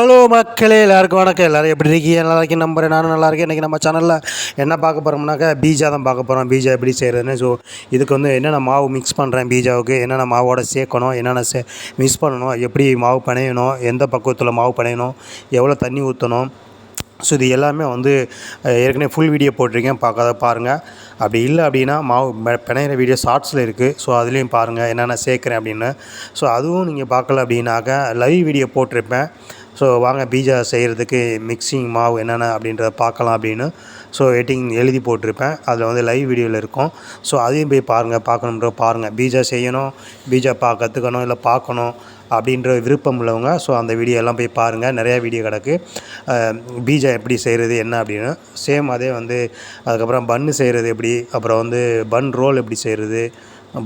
Hello மக்களே எல்லாருக்கும் வணக்கம். எல்லோரும் எப்படி இருக்கீங்க? நல்லா இருக்கீங்க நம்புறேன். நானும் நல்லா இருக்கேன். இன்றைக்கி நம்ம சேனலில் என்ன பார்க்க போகிறோம்னாக்கா பீஜா தான் பார்க்க போகிறோம் பீஜா எப்படி செய்கிறதுன்னு ஸோ இதுக்கு வந்து என்னென்ன மாவு மிக்ஸ் பண்ணுறேன் பீஜாவுக்கு? என்னென்ன மாவோட சேர்க்கணும்? என்னென்ன சே மிக்ஸ் பண்ணணும்? எப்படி மாவு பிணையணும்? எந்த பக்குவத்தில் மாவு பிணையணும்? எவ்வளோ தண்ணி ஊற்றணும் ஸோ இது எல்லாமே வந்து ஏற்கனவே ஃபுல் வீடியோ போட்டிருக்கேன். பார்க்காத பாருங்கள் அப்படி இல்லை அப்படின்னா மாவு பிணையிற வீடியோ ஷார்ட்ஸில் இருக்குது ஸோ அதுலேயும் பாருங்கள் என்னென்ன சேர்க்குறேன் அப்படின்னு. ஸோ அதுவும் நீங்கள் பார்க்கல அப்படின்னாக்கா லைவ் வீடியோ போட்டிருப்பேன். ஸோ வாங்க பீஜா செய்கிறதுக்கு மிக்சிங் மாவு என்னென்ன அப்படின்றத பார்க்கலாம் அப்படின்னு. ஸோ எட்டிங் எழுதி போட்டிருப்பேன். அதில் வந்து லைவ் வீடியோவில் இருக்கும். ஸோ அதையும் போய் பாருங்கள் பார்க்கணுன்ற பாருங்கள் பீஜா செய்யணும் பீஜா பா கற்றுக்கணும் இல்லை பார்க்கணும் அப்படின்ற விருப்பம் உள்ளவங்க ஸோ அந்த வீடியோ எல்லாம் போய் பாருங்கள் நிறையா வீடியோ கிடக்கு. பீஜா எப்படி செய்கிறது என்ன அப்படின்னு. சேம் அதே வந்து அதுக்கப்புறம் பன்னு செய்கிறது எப்படி அப்புறம் வந்து பன் ரோல் எப்படி செய்கிறது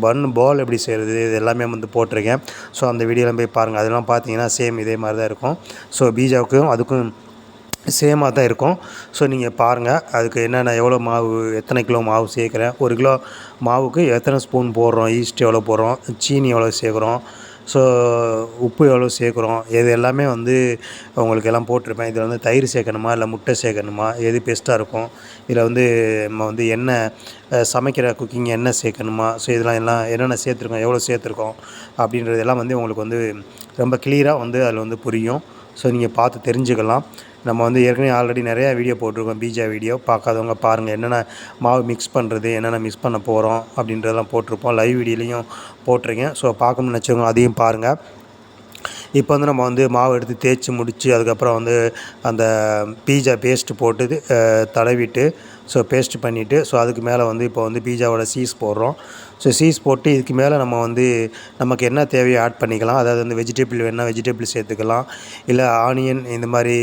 பன் பால் எப்படி செய்கிறது இது எல்லாமே வந்து போட்டிருக்கேன். ஸோ அந்த வீடியோலாம் போய் பாருங்கள் அதெல்லாம் பார்த்தீங்கன்னா சேம் இதே மாதிரி தான் இருக்கும். ஸோ பீஜாவுக்கும் அதுக்கும் சேமாக தான் இருக்கும். ஸோ நீங்கள் பாருங்கள் அதுக்கு என்னென்ன எவ்வளோ மாவு எத்தனை கிலோ மாவு சேர்க்குறேன்? ஒரு கிலோ மாவுக்கு எத்தனை ஸ்பூன் போடுறோம்? ஈஸ்ட் எவ்வளோ போடுறோம்? சீனி எவ்வளோ சேர்க்குறோம்? ஸோ உப்பு எவ்வளோ சேர்க்குறோம் இது எல்லாமே வந்து உங்களுக்கு எல்லாம் போட்டிருப்பேன். இதில் வந்து தயிர் சேர்க்கணுமா இல்லை முட்டை சேர்க்கணுமா எது பெஸ்ட்டாக இருக்கும். இதில் வந்து நம்ம வந்து என்ன சமைக்கிற குக்கிங் என்ன சேர்க்கணுமா ஸோ இதெல்லாம் எல்லாம் என்னென்ன சேர்த்துருக்கோம் எவ்வளோ சேர்த்துருக்கோம் அப்படின்றதெல்லாம் வந்து உங்களுக்கு வந்து ரொம்ப கிளியராக வந்து அதில் வந்து புரியும். ஸோ நீங்கள் பார்த்து தெரிஞ்சுக்கலாம். நம்ம வந்து ஏற்கனவே ஆல்ரெடி நிறையா வீடியோ போட்டிருக்கோம். பீஜா வீடியோ பார்க்காதவங்க பாருங்கள் என்னென்ன மாவு மிக்ஸ் பண்ணுறது என்னென்ன மிக்ஸ் பண்ண போகிறோம் அப்படின்றதெல்லாம் போட்டிருப்போம். லைவ் வீடியோலையும் போட்டிருக்கேன். ஸோ பார்க்கணும்னு நினச்சவங்க அதையும் பாருங்கள் இப்போ வந்து நம்ம வந்து மாவு எடுத்து தேய்ச்சி முடித்து அதுக்கப்புறம் வந்து அந்த பீஜா பேஸ்ட்டு போட்டு தடவிட்டு ஸோ பேஸ்ட் பண்ணிவிட்டு ஸோ அதுக்கு மேலே வந்து இப்போ வந்து பீஜாவோட சீஸ் போடுறோம். ஸோ சீஸ் போட்டு இதுக்கு மேலே நம்ம வந்து நமக்கு என்ன தேவையோ ஆட் பண்ணிக்கலாம். அதாவது வந்து வெஜிடபிள் வேணால் வெஜிடபிள் சேர்த்துக்கலாம். இல்லை ஆனியன் இந்த மாதிரி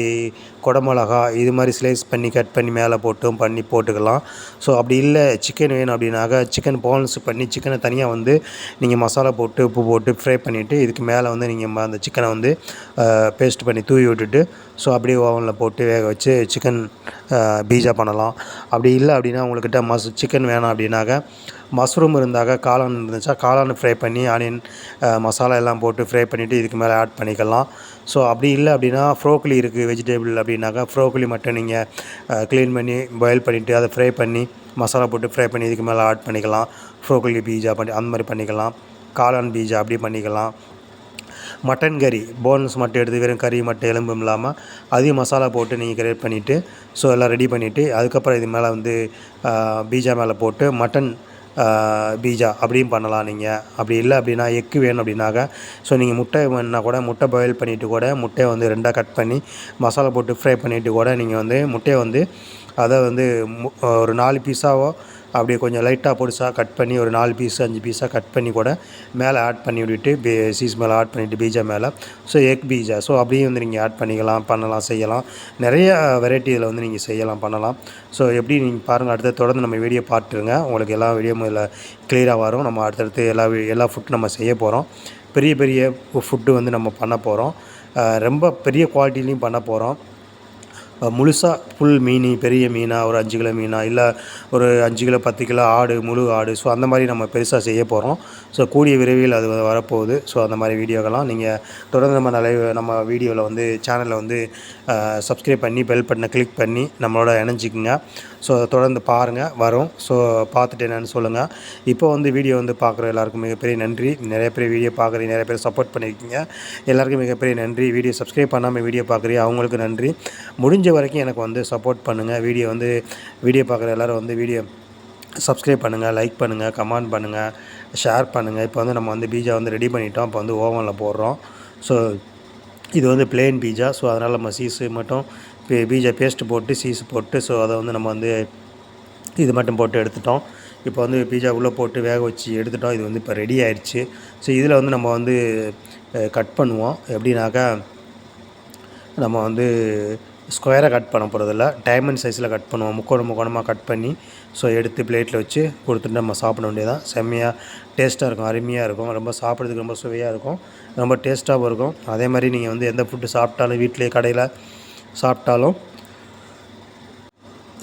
குடமிளகா இது மாதிரி ஸ்லைஸ் பண்ணி கட் பண்ணி மேலே போட்டும் பண்ணி போட்டுக்கலாம். ஸோ அப்படி இல்லை சிக்கன் வேணும் அப்படின்னாக்கா சிக்கன் போன்ஸ் பண்ணி சிக்கனை தனியாக வந்து நீங்கள் மசாலா போட்டு உப்பு போட்டு ஃப்ரை பண்ணிவிட்டு இதுக்கு மேலே வந்து நீங்கள் அந்த சிக்கனை வந்து பேஸ்ட் பண்ணி தூவி விட்டுட்டு ஸோ அப்படியே ஓவனில் போட்டு வேக வச்சு சிக்கன் பீஜா பண்ணலாம். அப்படி இல்லை அப்படின்னா உங்கள்கிட்ட மஸ் சிக்கன் வேணாம் அப்படின்னாக்கா மஷ்ரூம் இருந்தாக்க காளான் இருந்துச்சா காளான் ஃப்ரை பண்ணி ஆனியன் மசாலா எல்லாம் போட்டு ஃப்ரை பண்ணிவிட்டு இதுக்கு மேலே ஆட் பண்ணிக்கலாம். ஸோ அப்படி இல்லை அப்படின்னா ஃப்ரோக்லி இருக்குது வெஜிடபிள் அப்படின்னாக்கா ஃப்ரோக்லி மட்டும் நீங்கள் க்ளீன் பண்ணி பாயில் பண்ணிவிட்டு அதை ஃப்ரை பண்ணி மசாலா போட்டு ஃப்ரை பண்ணி இதுக்கு மேலே ஆட் பண்ணிக்கலாம். ஃப்ரோக்லி பீஜா பண்ணி அந்த மாதிரி பண்ணிக்கலாம். காளான் பீஜா அப்படி பண்ணிக்கலாம். மட்டன் கறி போன்ஸ் மட்டும் எடுத்து வெறும் கறி மட்டும் எலும்பும் இல்லாமல் அதையும் மசாலா போட்டு நீங்கள் கிரியேட் பண்ணிவிட்டு ஸோ எல்லாம் ரெடி பண்ணிவிட்டு அதுக்கப்புறம் இது மேலே வந்து பீஜா மேலே போட்டு மட்டன் பீஜா அப்படியும் பண்ணலாம் நீங்கள் அப்படி இல்லை அப்படின்னா எக்கு வேணும் அப்படின்னாக்கா ஸோ நீங்கள் முட்டை வேணுன்னா கூட முட்டை பாயில் பண்ணிவிட்டு கூட முட்டையை வந்து ரெண்டாக கட் பண்ணி மசாலா போட்டு ஃப்ரை பண்ணிவிட்டு கூட நீங்கள் வந்து முட்டையை வந்து அதை வந்து மு- ஒரு நாலு பீஸாவோ அப்படியே கொஞ்சம் லைட்டாக பொடிசாக கட் பண்ணி ஒரு நாலு பீஸ் அஞ்சு பீஸாக கட் பண்ணி கூட மேலே ஆட் பண்ணி விட்டுட்டு பே சீஸ் மேலே ஆட் பண்ணிவிட்டு பீஜா மேலே. So egg பீஜா. ஸோ அப்படியே வந்து நீங்கள் ஆட் பண்ணிக்கலாம் பண்ணலாம் செய்யலாம். நிறைய வெரைட்டி இதில் வந்து நீங்கள் செய்யலாம் பண்ணலாம். ஸோ எப்படி நீங்கள் பாருங்கள் அடுத்த தொடர்ந்து நம்ம வீடியோ பார்த்துருங்க. உங்களுக்கு எல்லா வீடியோ இதில் கிளியராக வரும். நம்ம அடுத்தடுத்து எல்லா எல்லா ஃபுட் நம்ம செய்ய போகிறோம் பெரிய பெரிய ஃபுட்டு வந்து நம்ம பண்ண போகிறோம் ரொம்ப பெரிய குவாலிட்டிலையும் பண்ண போகிறோம் முழுசாக ஃபுல் மீன் பெரிய மீனாக ஒரு அஞ்சு கிலோ மீனாக இல்லை ஒரு அஞ்சு கிலோ பத்து கிலோ ஆடு முழு ஆடு. ஸோ அந்த மாதிரி நம்ம பெருசாக செய்ய போகிறோம் ஸோ கூடிய விரைவில் அது வரப்போகுது. ஸோ அந்த மாதிரி வீடியோக்கெல்லாம் நீங்கள் தொடர்ந்து நம்ம நிறைய நம்ம வீடியோவில் வந்து சேனலில் வந்து சப்ஸ்கிரைப் பண்ணி பெல் பட்டனை கிளிக் பண்ணி நம்மளோட இணைஞ்சிக்குங்க. ஸோ தொடர்ந்து பாருங்கள் வரும். ஸோ பார்த்துட்டு என்னன்னு சொல்லுங்கள் இப்போ வந்து வீடியோ வந்து பார்க்குற எல்லாருக்கும் மிகப்பெரிய நன்றி. நிறைய பேர் வீடியோ பார்க்குறீங்க நிறைய பேர் சப்போர்ட் பண்ணியிருக்கீங்க. எல்லாருக்கும் மிகப்பெரிய நன்றி. வீடியோ சப்ஸ்கிரைப் பண்ணாமல் வீடியோ பார்க்குறீங்க அவங்களுக்கு நன்றி. முடிஞ்ச வரைக்கும் எனக்கு வந்து சப்போர்ட் பண்ணுங்கள் வீடியோ வந்து வீடியோ பார்க்குற எல்லோரும் வந்து வீடியோ சப்ஸ்கிரைப் பண்ணுங்கள் லைக் பண்ணுங்கள் கமெண்ட் பண்ணுங்கள் ஷேர் பண்ணுங்கள் இப்போ வந்து நம்ம வந்து பீஜா வந்து ரெடி பண்ணிட்டோம். இப்போ வந்து ஓவனில் போடுறோம். ஸோ இது வந்து பிளேன் பீஜா. ஸோ அதனால் நம்ம சீஸு மட்டும் பீஜா பேஸ்ட்டு போட்டு சீஸ் போட்டு ஸோ அதை வந்து நம்ம வந்து இது மட்டும் போட்டு எடுத்துட்டோம். இப்போ வந்து பீஜா உள்ளே போட்டு வேக வச்சு எடுத்துட்டோம். இது வந்து இப்போ ரெடி ஆயிடுச்சு ஸோ இதில் வந்து நம்ம வந்து கட் பண்ணுவோம். எப்படின்னாக்கா நம்ம வந்து ஸ்கொயராக கட் பண்ண போகிறதில்ல டைமண்ட் சைஸில் கட் பண்ணுவோம். முக்கோணம் முக்கோணமாக கட் பண்ணி ஸோ எடுத்து பிளேட்டில் வச்சு கொடுத்துட்டு நம்ம சாப்பிட வேண்டியதான் செம்மையாக டேஸ்ட்டாக இருக்கும் அருமையாக இருக்கும். ரொம்ப சாப்பிட்றதுக்கு ரொம்ப சுவையாக இருக்கும். ரொம்ப டேஸ்ட்டாகவும் இருக்கும். அதே மாதிரி நீங்கள் வந்து எந்த ஃபுட்டு சாப்பிட்டாலும் வீட்டிலேயே கடையில் சாப்பிட்டாலும்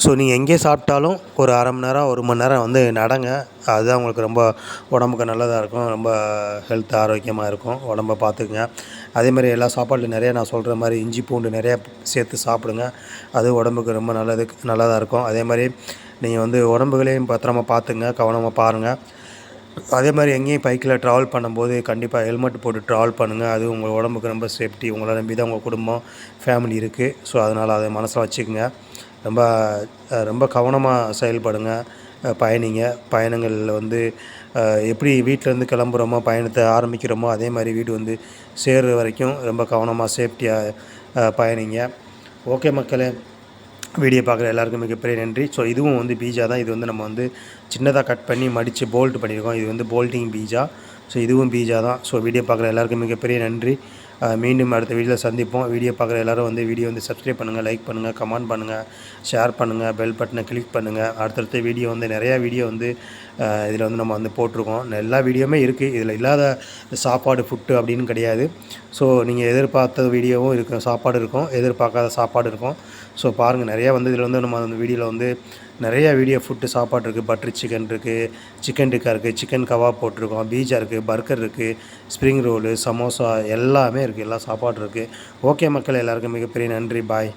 ஸோ நீங்கள் எங்கே சாப்பிட்டாலும் ஒரு அரை மணி நேரம் ஒரு மணி நேரம் வந்து நடங்க. அதுதான் உங்களுக்கு ரொம்ப உடம்புக்கு நல்லதாக இருக்கும். ரொம்ப ஹெல்த் ஆரோக்கியமாக இருக்கும். உடம்பை பார்த்துக்குங்க. அதே மாதிரி எல்லா சாப்பாட்லையும் நிறைய நான் சொல்கிற மாதிரி இஞ்சி பூண்டு நிறையா சேர்த்து சாப்பிடுங்க. அது உடம்புக்கு ரொம்ப நல்லது நல்லதாக இருக்கும். அதே மாதிரி நீங்கள் வந்து உடம்புகளையும் பத்திரமா பார்த்துங்க கவனமாக பாருங்கள் அதே மாதிரி எங்கேயும் பைக்கில் ட்ராவல் பண்ணும்போது கண்டிப்பாக ஹெல்மெட் போட்டு ட்ராவல் பண்ணுங்கள் அது உங்கள் உடம்புக்கு ரொம்ப சேஃப்டி உங்களை நம்பி தான் உங்கள் குடும்பம் ஃபேமிலி இருக்குது ஸோ அதனால் அதை மனசில் வச்சுக்கோங்க. ரொம்ப ரொம்ப கவனமாக செயல்படுங்க. பயணிங்க. பயணங்களில் வந்து எப்படி வீட்டிலேருந்து கிளம்புறோமோ பயணத்தை ஆரம்பிக்கிறோமோ அதே மாதிரி வீடு வந்து சேர்ற வரைக்கும் ரொம்ப கவனமாக சேஃப்டியாக பயணிங்க. ஓகே மக்களே. வீடியோ பார்க்குற எல்லாருக்கும் மிகப்பெரிய நன்றி. ஸோ இதுவும் வந்து பீஜா தான். இது வந்து நம்ம வந்து சின்னதாக கட் பண்ணி மடித்து போல்ட் பண்ணியிருக்கோம். இது வந்து போல்ட்டிங் பீஜா. ஸோ இதுவும் பீஜா தான். ஸோ வீடியோ பார்க்குற எல்லாருக்கும் மிகப்பெரிய நன்றி. மீண்டும் அடுத்த வீடியோவில் சந்திப்போம். வீடியோ பார்க்குற எல்லாரும் வந்து வீடியோ வந்து சப்ஸ்கிரைப் பண்ணுங்கள் லைக் பண்ணுங்கள் கமெண்ட் பண்ணுங்கள் ஷேர் பண்ணுங்கள் பெல் பட்டனை கிளிக் பண்ணுங்கள் அடுத்தடுத்த வீடியோ வந்து நிறையா வீடியோ வந்து இதில் வந்து நம்ம வந்து போட்டிருக்கோம். எல்லா வீடியோவுமே இருக்குது இதில் இல்லாத சாப்பாடு ஃபுட்டு அப்படின்னு கிடையாது. ஸோ நீங்கள் எதிர்பார்த்த வீடியோவும் இருக்கும் சாப்பாடு இருக்கும். எதிர்பார்க்காத சாப்பாடு இருக்கும். ஸோ பாருங்கள் நிறையா வந்து இதில் வந்து நம்ம அந்த வீடியோவில் வந்து நிறையா வீடியோ ஃபுட்டு சாப்பாடு இருக்குது பட்டர் சிக்கன் இருக்குது சிக்கன் டிக்கா இருக்குது சிக்கன் கவாப் போட்டிருக்கோம். பீஜா இருக்குது பர்கர் இருக்குது ஸ்ப்ரிங் ரோலு சமோசா எல்லாமே இருக்குது எல்லா சாப்பாடு இருக்குது ஓகே மக்கள் எல்லாருக்கும் மிகப்பெரிய நன்றி. பாய்